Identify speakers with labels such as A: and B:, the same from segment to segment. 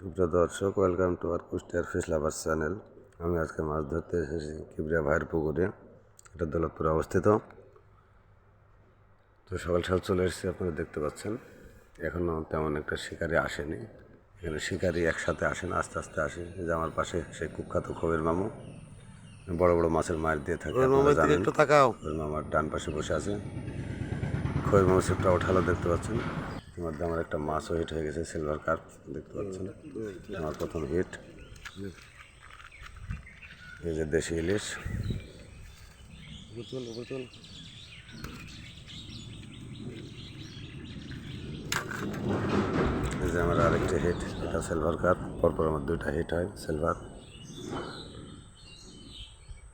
A: দর্শক welcome to আর কুষ্টিয়ার fish লাভার channel আমি আজকে মাছ ধরতে এসেছি কিবরিয়া ভাইয়ের পুকুরে এটা দৌলতপুরে অবস্থিত। তো সকাল সকাল চলে এসেছি আপনারা দেখতে পাচ্ছেন। এখনও তেমন একটা শিকারি আসেনি। এখানে শিকারি একসাথে আসে না আস্তে আস্তে আসে যে আমার পাশে সেই কুখ্যাত খবের মামু। বড় বড় মাছের মাছ দিয়ে থাকে
B: একটু তাকাও।
A: মামার ডান পাশে বসে আছে। খৈর মামা সেপটা ওঠালো দেখতে পাচ্ছেন। এর মধ্যে আমার একটা মাছও হিট হয়ে গেছে সিলভার কার্প দেখতে পাচ্ছেন? আমার প্রথম হিট এই যে দেশি ইলিশ। এই যে আমার আরেকটি হিট এটা সিলভার কার্প পরপর আমার দুইটা হিট হয় সিলভার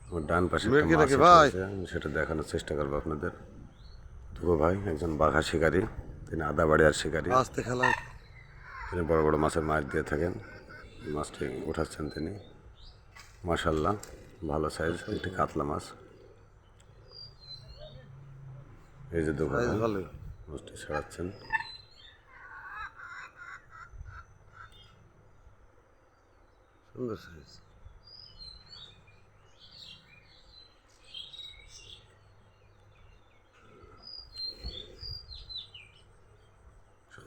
A: আমার ডান পাশে সেটা দেখানোর চেষ্টা করব আপনাদের। দুবো ভাই একজন বাঘা শিকারী। তিনি আদাবাড়িয়ার শিকারী।
B: আস্তে খেলা
A: তিনি বড় বড় মাছের মাছ দিয়ে থাকেন। মাছটি উঠাচ্ছেন তিনি। মাশাল্লাহ ভালো সাইজ একটি কাতলা মাছ। এই যে
B: ভালো
A: মাছটি ছাড়াচ্ছেন।
B: সুন্দর সাইজ
A: সুন্দর সাইজ নেট বন্ধু
B: হ্যাঁ, মাছটা একটু ভালো করে দেখান।
A: মাশাল্লাহ
B: সুন্দর হয়ে দেখি সুন্দর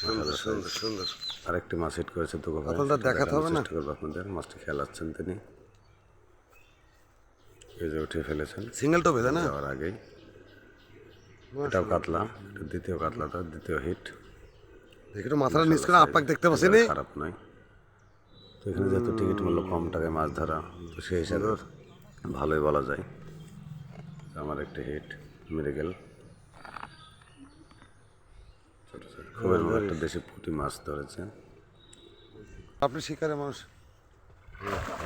B: সুন্দর সুন্দর
A: আরেকটি মাছ হিট করেছে
B: দেখাতে হবে না?
A: আপনাদের। মাছটি খেলাচ্ছেন তিনি। উঠিয়ে ফেলেছেন।
B: না?
A: যাওয়ার আগেই। এটাও কাতলা এটা দ্বিতীয় কাতলাটা দ্বিতীয় হিট
B: দেখি একটু মাথাটা নিচ করে আপাক দেখতে পাচ্ছি
A: খারাপ নয়। তো এখানে যেহেতু টিকিট মূল্য কম টাকায় মাছ ধরা তো সেই হিসাবে ভালোই বলা যায়। আমার একটা হিট মেডিকেল খুবই একটা দেশি পুঁটি মাছ ধরেছে।
B: আপনি শিকারে মানুষ।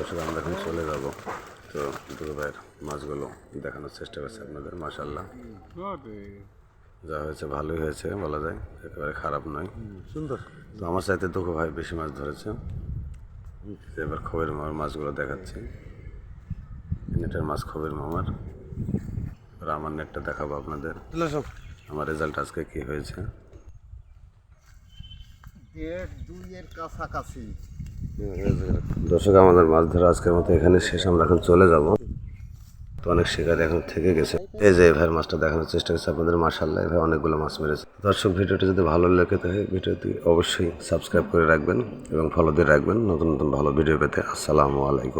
A: আসলে আমরা এখন চলে যাব। তো দুটো ভাইয়ের মাছগুলো দেখানোর চেষ্টা করছি আপনাদের মাসাল্লাহ যা হয়েছে ভালোই হয়েছে বলা যায়। একেবারে খারাপ নয়।
B: সুন্দর।
A: তো আমার সাথে দুঃখ ভাই বেশি মাছ ধরেছে। এবার খবের মাছগুলো দেখাচ্ছি। নেটের মাছ খবের মামার। আর আমার নেটটা দেখাবো আপনাদের। আমার রেজাল্ট আজকে কি হয়েছে? দর্শক আমাদের মাছ ধরা আজকের মতো এখানে শেষ। আমরা এখন চলে যাব। তো অনেক শিকার এখন থেকে গেছে। এই যে এভাবে মাছটা দেখানোর চেষ্টা করছে আপনাদের। মাসাল্লাহ এভাবে অনেকগুলো মাছ মেরেছে। দর্শক ভিডিওটি যদি ভালো লেগে থাকে ভিডিওটি অবশ্যই সাবস্ক্রাইব করে রাখবেন এবং ফলো দিয়ে রাখবেন। নতুন নতুন ভালো ভিডিও পেতে আসসালামু আলাইকুম।